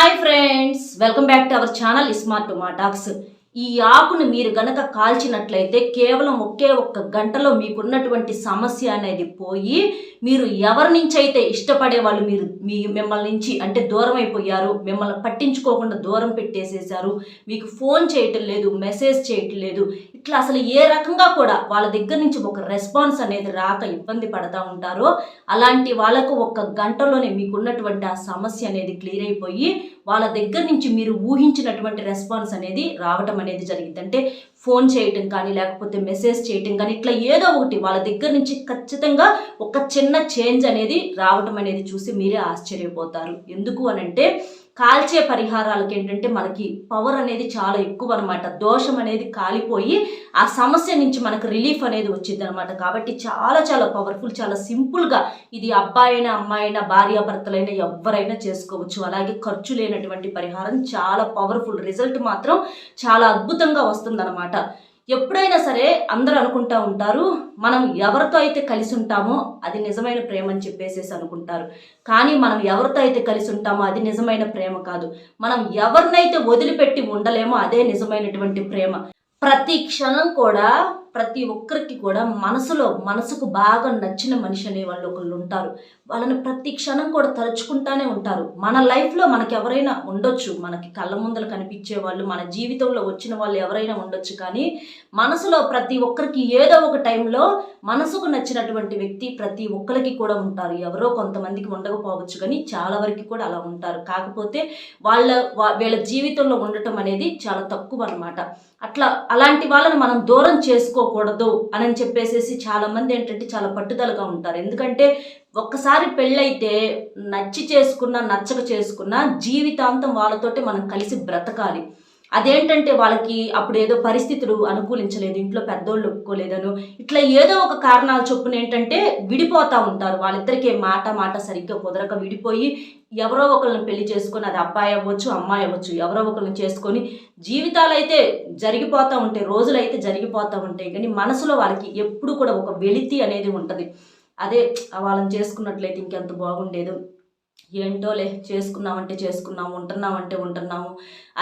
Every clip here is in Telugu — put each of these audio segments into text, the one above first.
Hi friends welcome back to our channel smart talks. ఈ ఆకును మీరు గనక కాల్చినట్లయితే కేవలం ఒకే ఒక్క గంటలో మీకున్నటువంటి సమస్య అనేది పోయి మీరు ఎవరి నుంచి అయితే ఇష్టపడే వాళ్ళు మీరు మీ మిమ్మల్ని నుంచి అంటే దూరం అయిపోయారు మిమ్మల్ని పట్టించుకోకుండా దూరం పెట్టేసేసారు మీకు ఫోన్ చేయటం లేదు మెసేజ్ చేయటం లేదు ఇట్లా అసలు ఏ రకంగా కూడా వాళ్ళ దగ్గర నుంచి ఒక రెస్పాన్స్ అనేది రాక ఇబ్బంది పడతా ఉంటారో అలాంటి వాళ్ళకు ఒక గంటలోనే మీకున్నటువంటి ఆ సమస్య అనేది క్లియర్ అయిపోయి వాళ్ళ దగ్గర నుంచి మీరు ఊహించినటువంటి రెస్పాన్స్ అనేది రావటం అనేది జరిగింది. అంటే ఫోన్ చేయటం కానీ లేకపోతే మెసేజ్ చేయటం కానీ ఇట్లా ఏదో ఒకటి వాళ్ళ దగ్గర నుంచి ఖచ్చితంగా ఒక చిన్న చేంజ్ అనేది రావటం అనేది చూసి మీరే ఆశ్చర్యపోతారు. ఎందుకు అనంటే కాల్చే పరిహారాలకి ఏంటంటే మనకి పవర్ అనేది చాలా ఎక్కువ అనమాట దోషం అనేది కాలిపోయి ఆ సమస్య నుంచి మనకు రిలీఫ్ అనేది వచ్చింది అనమాట కాబట్టి చాలా చాలా పవర్ఫుల్ చాలా సింపుల్గా ఇది అబ్బాయి అయినా అమ్మాయి అయినా భార్యాభర్తలైనా ఎవరైనా చేసుకోవచ్చు. అలాగే ఖర్చు లేనటువంటి పరిహారం చాలా పవర్ఫుల్ రిజల్ట్ మాత్రం చాలా అద్భుతంగా వస్తుందన్నమాట. ఎప్పుడైనా సరే అందరూ అనుకుంటా ఉంటారు మనం ఎవరితో అయితే కలిసి ఉంటామో అది నిజమైన ప్రేమ అని చెప్పేసేసి అనుకుంటారు. కానీ మనం ఎవరితో అయితే కలిసి ఉంటామో అది నిజమైన ప్రేమ కాదు. మనం ఎవరినైతే వదిలిపెట్టి ఉండలేమో అదే నిజమైనటువంటి ప్రేమ. ప్రతి క్షణం కూడా ప్రతి ఒక్కరికి కూడా మనసులో మనసుకు బాగా నచ్చిన మనిషి అనే వాళ్ళు ఒకళ్ళు ఉంటారు. వాళ్ళని ప్రతి క్షణం కూడా తలుచుకుంటానే ఉంటారు. మన లైఫ్లో మనకి ఎవరైనా ఉండొచ్చు. మనకి కళ్ళ ముందలు కనిపించే వాళ్ళు మన జీవితంలో వచ్చిన వాళ్ళు ఎవరైనా ఉండొచ్చు. కానీ మనసులో ప్రతి ఒక్కరికి ఏదో ఒక టైంలో మనసుకు నచ్చినటువంటి వ్యక్తి ప్రతి ఒక్కరికి కూడా ఉంటారు. ఎవరో కొంతమందికి ఉండకపోవచ్చు. కానీ చాలా వరకు కూడా అలా ఉంటారు. కాకపోతే వాళ్ళ వీళ్ళ జీవితంలో ఉండటం అనేది చాలా తక్కువ అనమాట అట్లా అలాంటి వాళ్ళని మనం దూరం చేసుకోకూడదు అని చెప్పేసేసి చాలామంది ఏంటంటే చాలా పట్టుదలగా ఉంటారు. ఎందుకంటే ఒక్కసారి పెళ్ళైతే నచ్చి చేసుకున్నా నచ్చక చేసుకున్నా జీవితాంతం వాళ్ళతోటి మనం కలిసి బ్రతకాలి. అదేంటంటే వాళ్ళకి అప్పుడు ఏదో పరిస్థితులు అనుకూలించలేదు ఇంట్లో పెద్దోళ్ళు ఒప్పుకోలేదను ఇట్లా ఏదో ఒక కారణాలు చొప్పున ఏంటంటే విడిపోతూ ఉంటారు. వాళ్ళిద్దరికీ మాట మాట సరిగ్గా కుదరక విడిపోయి ఎవరో ఒకరిని పెళ్ళి చేసుకొని అది అబ్బాయి అవ్వచ్చు అమ్మాయి అవ్వచ్చు ఎవరో ఒకరిని చేసుకొని జీవితాలు అయితే జరిగిపోతూ ఉంటాయి రోజులు అయితే జరిగిపోతూ ఉంటాయి. కానీ మనసులో వాళ్ళకి ఎప్పుడు కూడా ఒక వెలితి అనేది ఉంటుంది. అదే వాళ్ళని చేసుకున్నట్లయితే ఇంకెంత బాగుండేదో. ఏంటోలే చేసుకున్నామంటే చేసుకున్నాము ఉంటున్నామంటే ఉంటున్నాము.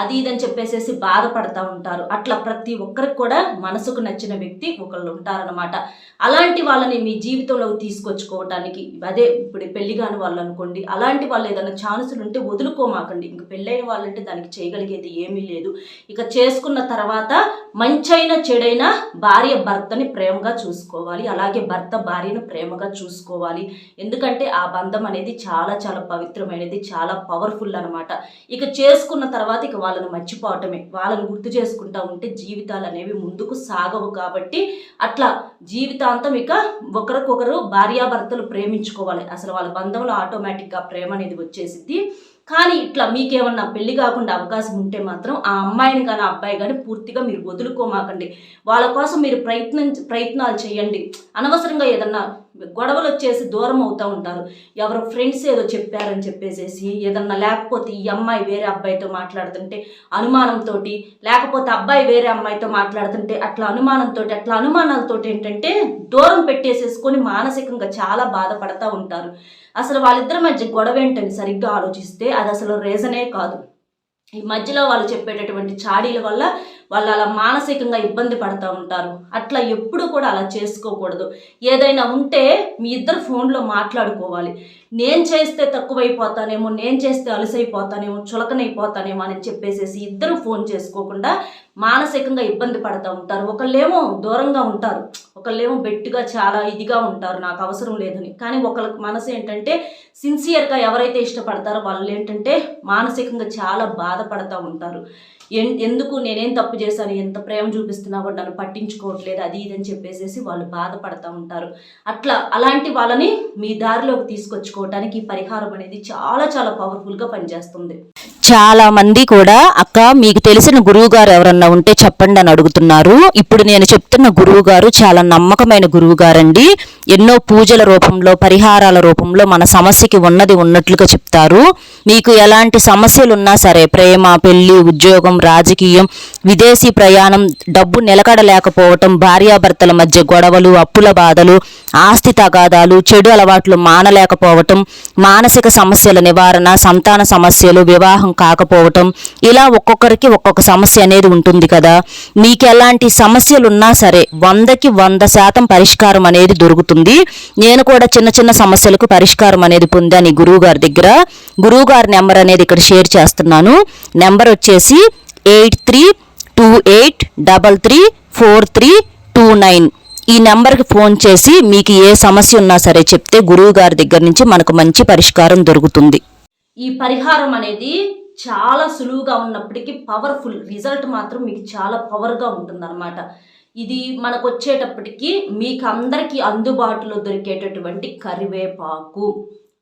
అది ఇదని చెప్పేసేసి బాధపడతా ఉంటారు. అట్లా ప్రతి ఒక్కరికి కూడా మనసుకు నచ్చిన వ్యక్తి ఒకళ్ళు ఉంటారనమాట అలాంటి వాళ్ళని మీ జీవితంలోకి తీసుకొచ్చుకోవటానికి అదే ఇప్పుడు పెళ్ళి కాని వాళ్ళు అనుకోండి అలాంటి వాళ్ళు ఏదైనా ఛాన్సులు ఉంటే వదులుకోమాకండి. ఇంక పెళ్ళైన వాళ్ళంటే దానికి చేయగలిగేది ఏమీ లేదు. ఇక చేసుకున్న తర్వాత మంచైన చెడైన భార్య భర్తని ప్రేమగా చూసుకోవాలి. అలాగే భర్త భార్యను ప్రేమగా చూసుకోవాలి. ఎందుకంటే ఆ బంధం అనేది చాలా చాలా పవిత్రమైనది చాలా పవర్ఫుల్ అనమాట ఇక చేసుకున్న తర్వాత ఇక వాళ్ళని మర్చిపోవటమే. వాళ్ళని గుర్తు చేసుకుంటా ఉంటే జీవితాలు అనేవి ముందుకు సాగవు కాబట్టి అట్లా జీవితాంతం ఇక ఒకరికొకరు భార్యాభర్తలు ప్రేమించుకోవాలి. అసలు వాళ్ళ బంధంలో ఆటోమేటిక్గా ప్రేమ అనేది వచ్చేసిద్ది. కానీ ఇట్లా మీకేమన్నా పెళ్ళి కాకుండా అవకాశం ఉంటే మాత్రం ఆ అమ్మాయిని కానీ ఆ అబ్బాయి కానీ పూర్తిగా మీరు వదులుకోమాకండి. వాళ్ళ కోసం మీరు ప్రయత్నం ప్రయత్నాలు చేయండి. అనవసరంగా ఏదన్నా గొడవలు వచ్చేసి దూరం అవుతూ ఉంటారు. ఎవరు ఫ్రెండ్స్ ఏదో చెప్పారని చెప్పేసేసి ఏదన్నా లేకపోతే ఈ అమ్మాయి వేరే అబ్బాయితో మాట్లాడుతుంటే అనుమానంతో లేకపోతే అబ్బాయి వేరే అమ్మాయితో మాట్లాడుతుంటే అట్లా అనుమానంతో అట్లా అనుమానాలతో ఏంటంటే దూరం పెట్టేసేసుకొని మానసికంగా చాలా బాధపడతా ఉంటారు. అసలు వాళ్ళిద్దరి మధ్య గొడవ ఏంటని సరిగ్గా ఆలోచిస్తే అది అసలు రీజనే కాదు. ఈ మధ్యలో వాళ్ళు చెప్పేటటువంటి చాడీల వల్ల వాళ్ళు అలా మానసికంగా ఇబ్బంది పడుతూ ఉంటారు. అట్లా ఎప్పుడు కూడా అలా చేసుకోకూడదు. ఏదైనా ఉంటే మీ ఇద్దరు ఫోన్లో మాట్లాడుకోవాలి. నేను చేస్తే తక్కువైపోతానేమో నేను చేస్తే అలసైపోతానేమో చులకనైపోతానేమో అని చెప్పేసేసి ఇద్దరు ఫోన్ చేసుకోకుండా మానసికంగా ఇబ్బంది పడుతూ ఉంటారు. ఒకళ్ళేమో దూరంగా ఉంటారు. ఒకళ్ళేమో బెట్టుగా చాలా ఇదిగా ఉంటారు. నాకు అవసరం లేదని. కానీ ఒకళ్ళకి మనసు ఏంటంటే సిన్సియర్గా ఎవరైతే ఇష్టపడతారో వాళ్ళు ఏంటంటే మానసికంగా చాలా బాధపడతా ఉంటారు. ఎన్ ఎందుకు నేనేం తప్పు చేశాను? ఎంత ప్రేమ చూపిస్తున్నా కూడా నన్ను పట్టించుకోవట్లేదు అది ఇది అని చెప్పేసేసి వాళ్ళు బాధపడతా ఉంటారు. అట్లా అలాంటి వాళ్ళని మీ దారిలోకి తీసుకొచ్చుకోవడానికి ఈ పరిహారం అనేది చాలా చాలా పవర్ఫుల్గా పనిచేస్తుంది. చాలా మంది కూడా అక్క మీకు తెలిసిన గురువు గారు ఎవరన్నా ఉంటే చెప్పండి అని అడుగుతున్నారు. ఇప్పుడు నేను చెప్తున్న గురువు గారు చాలా నమ్మకమైన గురువు గారండి. ఎన్నో పూజల రూపంలో పరిహారాల రూపంలో మన సమస్యకి ఉన్నది ఉన్నట్లుగా చెప్తారు. మీకు ఎలాంటి సమస్యలు ఉన్నా సరే ప్రేమ పెళ్ళి ఉద్యోగం రాజకీయం విదేశీ ప్రయాణం డబ్బు నిలకడలేకపోవటం భార్యాభర్తల మధ్య గొడవలు అప్పుల బాధలు ఆస్తి తగాదాలు చెడు అలవాట్లు మానలేకపోవటం మానసిక సమస్యల నివారణ సంతాన సమస్యలు వివాహం కాకపోవటం ఇలా ఒక్కొక్కరికి ఒక్కొక్క సమస్య అనేది ఉంటుంది కదా. మీకు ఎలాంటి సమస్యలు ఉన్నా సరే వందకి వంద శాతం పరిష్కారం అనేది దొరుకుతుంది. నేను కూడా చిన్న చిన్న సమస్యలకు పరిష్కారం అనేది పొందాను ఈ గురువు గారి దగ్గర. గురువు గారి నెంబర్ అనేది ఇక్కడ షేర్ చేస్తున్నాను. నెంబర్ వచ్చేసి eight three two eight double three four three two nine. ఈ నెంబర్కి ఫోన్ చేసి మీకు ఏ సమస్య ఉన్నా సరే చెప్తే గురువు గారి దగ్గర నుంచి మనకు మంచి పరిష్కారం దొరుకుతుంది. ఈ పరిహారం అనేది చాలా సులువుగా ఉన్నప్పటికీ పవర్ఫుల్ రిజల్ట్ మాత్రం మీకు చాలా పవర్గా ఉంటుందన్నమాట. ఇది మనకు వచ్చేటప్పటికి మీకు అందరికీ అందుబాటులో దొరికేటటువంటి కరివేపాకు.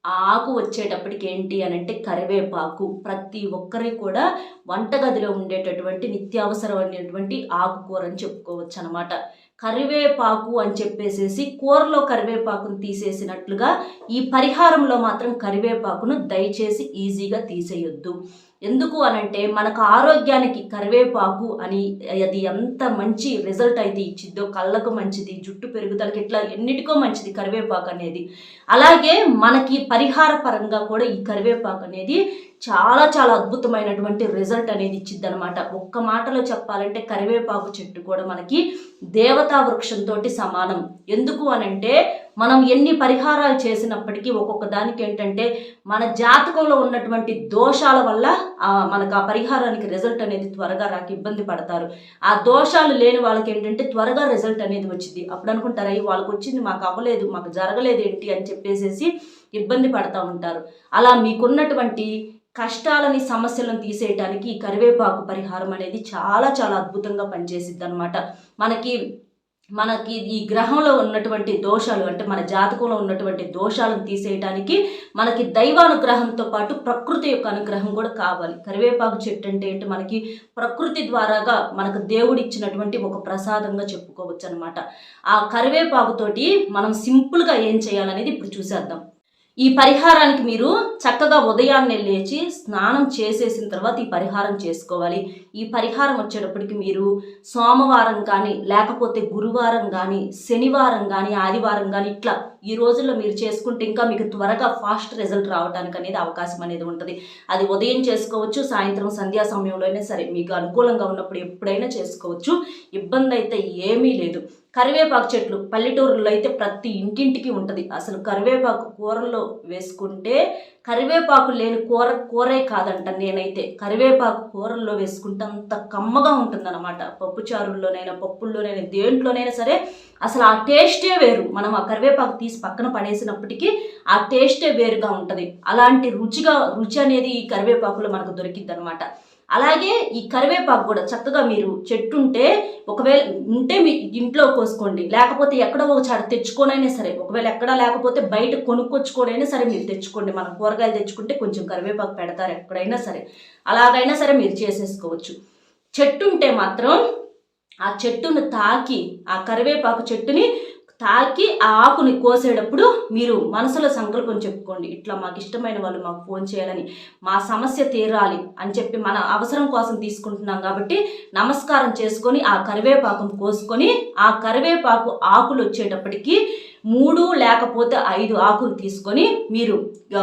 ఆ ఆకు వచ్చేటప్పటికి ఏంటి అని అంటే కరివేపాకు. ప్రతి ఒక్కరి కూడా వంటగదిలో ఉండేటటువంటి నిత్యావసరమైనటువంటి ఆకుకూర అని చెప్పుకోవచ్చు అనమాట కరివేపాకు అని చెప్పేసేసి కూరలో కరివేపాకును తీసేసినట్లుగా ఈ పరిహారంలో మాత్రం కరివేపాకును దయచేసి ఈజీగా తీసేయొద్దు. ఎందుకు అనంటే మనకు ఆరోగ్యానికి కరివేపాకు అని అది ఎంత మంచి రిజల్ట్ అయితే ఇచ్చిద్దో కళ్ళకు మంచిది జుట్టు పెరుగుదలకి ఇట్లా ఎన్నిటికో మంచిది కరివేపాకు అనేది. అలాగే మనకి పరిహార పరంగా కూడా ఈ కరివేపాకు అనేది చాలా చాలా అద్భుతమైనటువంటి రిజల్ట్ అనేది ఇచ్చిద్ది అనమాట ఒక్క మాటలో చెప్పాలంటే కరివేపాకు చెట్టు కూడా మనకి దేవతా వృక్షంతో సమానం. ఎందుకు అనంటే మనం ఎన్ని పరిహారాలు చేసినప్పటికీ ఒక్కొక్క దానికి ఏంటంటే మన జాతకంలో ఉన్నటువంటి దోషాల వల్ల మనకు ఆ పరిహారానికి రిజల్ట్ అనేది త్వరగా రాక ఇబ్బంది పడతారు. ఆ దోషాలు లేని వాళ్ళకి ఏంటంటే త్వరగా రిజల్ట్ అనేది వచ్చింది అప్పుడు అనుకుంటారు అయ్యి వాళ్ళకి వచ్చింది మాకు అవ్వలేదు మాకు జరగలేదు ఏంటి? అని చెప్పేసేసి ఇబ్బంది పడతా ఉంటారు. అలా మీకున్నటువంటి కష్టాలని సమస్యలను తీసేయటానికి ఈ కరివేపాకు పరిహారం అనేది చాలా చాలా అద్భుతంగా పనిచేసిద్ది అనమాట మనకి మనకి ఈ గ్రహంలో ఉన్నటువంటి దోషాలు అంటే మన జాతకంలో ఉన్నటువంటి దోషాలను తీసేయడానికి మనకి దైవానుగ్రహంతో పాటు ప్రకృతి యొక్క అనుగ్రహం కూడా కావాలి. కరివేపాకు చెట్టు అంటే ఏంటి? మనకి ప్రకృతి ద్వారాగా మనకు దేవుడు ఇచ్చినటువంటి ఒక ప్రసాదంగా చెప్పుకోవచ్చు అనమాట ఆ కరివేపాకుతోటి మనం సింపుల్గా ఏం చేయాలనేది ఇప్పుడు చూసేద్దాం. ఈ పరిహారానికి మీరు చక్కగా ఉదయాన్నే లేచి స్నానం చేసేసిన తర్వాత ఈ పరిహారం చేసుకోవాలి. ఈ పరిహారం వచ్చేటప్పటికి మీరు సోమవారం కానీ లేకపోతే గురువారం కానీ శనివారం కానీ ఆదివారం కానీ ఇట్లా ఈ రోజుల్లో మీరు చేసుకుంటే ఇంకా మీకు త్వరగా ఫాస్ట్ రిజల్ట్ రావడానికి అనేది అవకాశం అనేది ఉంటుంది. అది ఉదయం చేసుకోవచ్చు సాయంత్రం సంధ్యా సమయంలో అయినా సరే మీకు అనుకూలంగా ఉన్నప్పుడు ఎప్పుడైనా చేసుకోవచ్చు. ఇబ్బంది అయితే ఏమీ లేదు. కరివేపాకు చెట్లు పల్లెటూరులో అయితే ప్రతి ఇంటింటికి ఉంటుంది. అసలు కరివేపాకు కూరల్లో వేసుకుంటే కరివేపాకు లేని కూర కూరే కాదంట నేనైతే. కరివేపాకు కూరల్లో వేసుకుంటే అంత కమ్మగా ఉంటుందన్నమాట. పప్పు చారుల్లోనైనా పప్పుల్లోనైనా దేంట్లోనైనా సరే అసలు ఆ టేస్టే వేరు. మనం ఆ కరివేపాకు తీసి పక్కన పడేసినప్పటికీ ఆ టేస్టే వేరుగా ఉంటుంది. అలాంటి రుచిగా రుచి అనేది ఈ కరివేపాకులో మనకు దొరికిద్ది అనమాట అలాగే ఈ కరివేపాకు కూడా చక్కగా మీరు చెట్టు ఉంటే ఒకవేళ ఉంటే మీ ఇంట్లో కోసుకోండి. లేకపోతే ఎక్కడో ఒక చాట తెచ్చుకోనైనా సరే ఒకవేళ ఎక్కడ లేకపోతే బయట కొనుక్కొచ్చుకోనైనా సరే మీరు తెచ్చుకోండి. మనం కూరగాయలు తెచ్చుకుంటే కొంచెం కరివేపాకు పెడతారు ఎక్కడైనా సరే. అలాగైనా సరే మీరు చేసేసుకోవచ్చు. చెట్టు ఉంటే మాత్రం ఆ చెట్టును తాకి ఆ కరివేపాకు చెట్టుని తాకి ఆ ఆకుని కోసేటప్పుడు మీరు మనసులో సంకల్పం చెప్పుకోండి. ఇట్లా మాకు ఇష్టమైన వాళ్ళు మాకు ఫోన్ చేయాలని మా సమస్య తీరాలి అని చెప్పి మన అవసరం కోసం తీసుకుంటున్నాం కాబట్టి నమస్కారం చేసుకొని ఆ కరివేపాకును కోసుకొని ఆ కరివేపాకు ఆకులు వచ్చేటప్పటికి మూడు లేకపోతే ఐదు ఆకులు తీసుకొని మీరు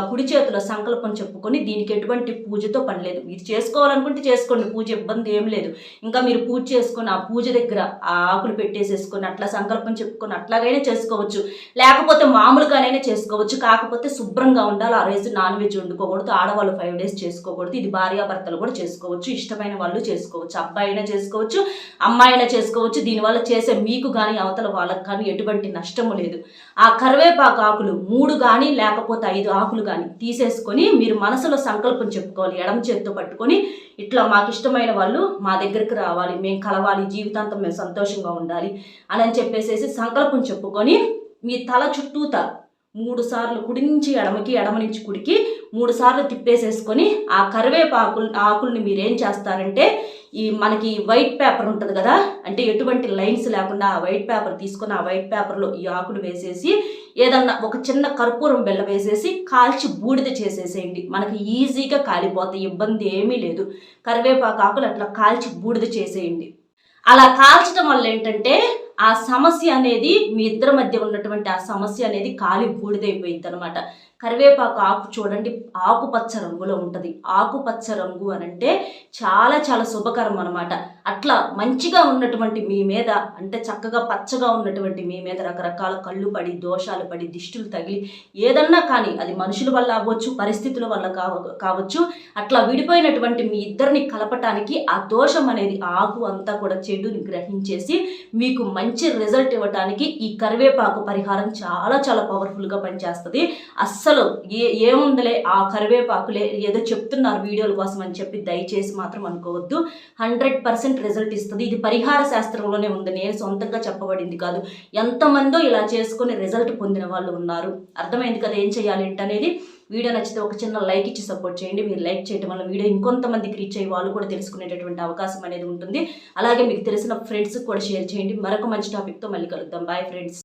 కుడి చేతిలో సంకల్పం చెప్పుకొని దీనికి ఎటువంటి పూజతో పని లేదు. మీరు చేసుకోవాలనుకుంటే చేసుకోండి పూజ ఇబ్బంది ఏం లేదు. ఇంకా మీరు పూజ చేసుకొని ఆ పూజ దగ్గర ఆ ఆకులు పెట్టేసేసుకొని అట్లా సంకల్పం చెప్పుకొని అట్లాగైనా చేసుకోవచ్చు. లేకపోతే మామూలుగానైనా చేసుకోవచ్చు. కాకపోతే శుభ్రంగా ఉండాలి. ఆ రోజు నాన్ వెజ్ వండుకోకూడదు. ఆడవాళ్ళు ఫైవ్ డేస్ చేసుకోకూడదు. ఇది భార్యాభర్తలు కూడా చేసుకోవచ్చు. ఇష్టమైన వాళ్ళు చేసుకోవచ్చు. అబ్బాయి అయినా చేసుకోవచ్చు. అమ్మాయి అయినా చేసుకోవచ్చు. దీనివల్ల చేసే మీకు కానీ అవతల వాళ్ళకి కానీ ఎటువంటి నష్టము లేదు. ఆ కరివేపాకు ఆకులు మూడు కానీ లేకపోతే ఐదు ఆకులు కానీ తీసేసుకొని మీరు మనసులో సంకల్పం చెప్పుకోవాలి ఎడమ చేత్తో పట్టుకొని ఇట్లా మాకు ఇష్టమైన వాళ్ళు మా దగ్గరికి రావాలి మేము కలవాలి జీవితాంతం మేము సంతోషంగా ఉండాలి అని అని చెప్పేసేసి సంకల్పం చెప్పుకొని మీ తల చుట్టూత మూడు సార్లు కుడి నుంచి ఎడమకి ఎడమ నుంచి కుడికి మూడు సార్లు తిప్పేసేసుకొని ఆ కరివేపాకు ఆకుల్ని మీరు ఏం చేస్తారంటే ఈ మనకి వైట్ పేపర్ ఉంటుంది కదా అంటే ఎటువంటి లైన్స్ లేకుండా ఆ వైట్ పేపర్ తీసుకొని ఆ వైట్ పేపర్లో ఈ ఆకులు వేసేసి ఏదన్నా ఒక చిన్న కర్పూరం బెల్ల వేసేసి కాల్చి బూడిద చేసేసేయండి. మనకి ఈజీగా కాలిపోతాయి ఇబ్బంది ఏమీ లేదు. కరివేపాకు ఆకులు అట్లా కాల్చి బూడిద చేసేయండి. అలా కాల్చడం వల్ల ఏంటంటే ఆ సమస్య అనేది మీ ఇద్దరి మధ్య ఉన్నటువంటి ఆ సమస్య అనేది కాలి బూడిదైపోయింది అనమాట కరివేపాకు ఆకు చూడండి ఆకుపచ్చ రంగులో ఉంటుంది. ఆకుపచ్చ రంగు అని అంటే చాలా చాలా శుభకరం అనమాట అట్లా మంచిగా ఉన్నటువంటి మీ మీద అంటే చక్కగా పచ్చగా ఉన్నటువంటి మీ మీద రకరకాల కళ్ళు పడి దోషాలు పడి దిష్టులు తగిలి ఏదన్నా కానీ అది మనుషుల వల్ల అవ్వచ్చు పరిస్థితుల వల్ల కావచ్చు అట్లా విడిపోయినటువంటి మీ ఇద్దరిని కలపటానికి ఆ దోషం అనేది ఆకు అంతా కూడా చెడుని గ్రహించేసి మీకు మంచి మంచి రిజల్ట్ ఇవ్వటానికి ఈ కరివేపాకు పరిహారం చాలా చాలా పవర్ఫుల్గా పనిచేస్తుంది. అస్సలు ఏ ఏముందిలే ఆ కరివేపాకులే ఏదో చెప్తున్నారు వీడియోల కోసం అని చెప్పి దయచేసి మాత్రం అనుకోవద్దు. హండ్రెడ్ పర్సెంట్ రిజల్ట్ ఇస్తుంది. ఇది పరిహార శాస్త్రంలోనే ఉంది. నేను సొంతంగా చెప్పబడింది కాదు. ఎంతమందో ఇలా చేసుకుని రిజల్ట్ పొందిన వాళ్ళు ఉన్నారు. అర్థమైంది కదా ఏం చేయాలి ఏంటనేది? వీడియో నచ్చితే ఒక చిన్న లైక్ ఇచ్చి సపోర్ట్ చేయండి. మీరు లైక్ చేయడం వల్ల వీడియో ఇంకొంతమందికి రీచ్ అయ్యి వాళ్ళు కూడా తెలుసుకునేటటువంటి అవకాశం అనేది ఉంటుంది. అలాగే మీకు తెలిసిన ఫ్రెండ్స్ కూడా షేర్ చేయండి. మరొక మంచి టాపిక్తో మళ్ళీ కలుద్దాం. Bye friends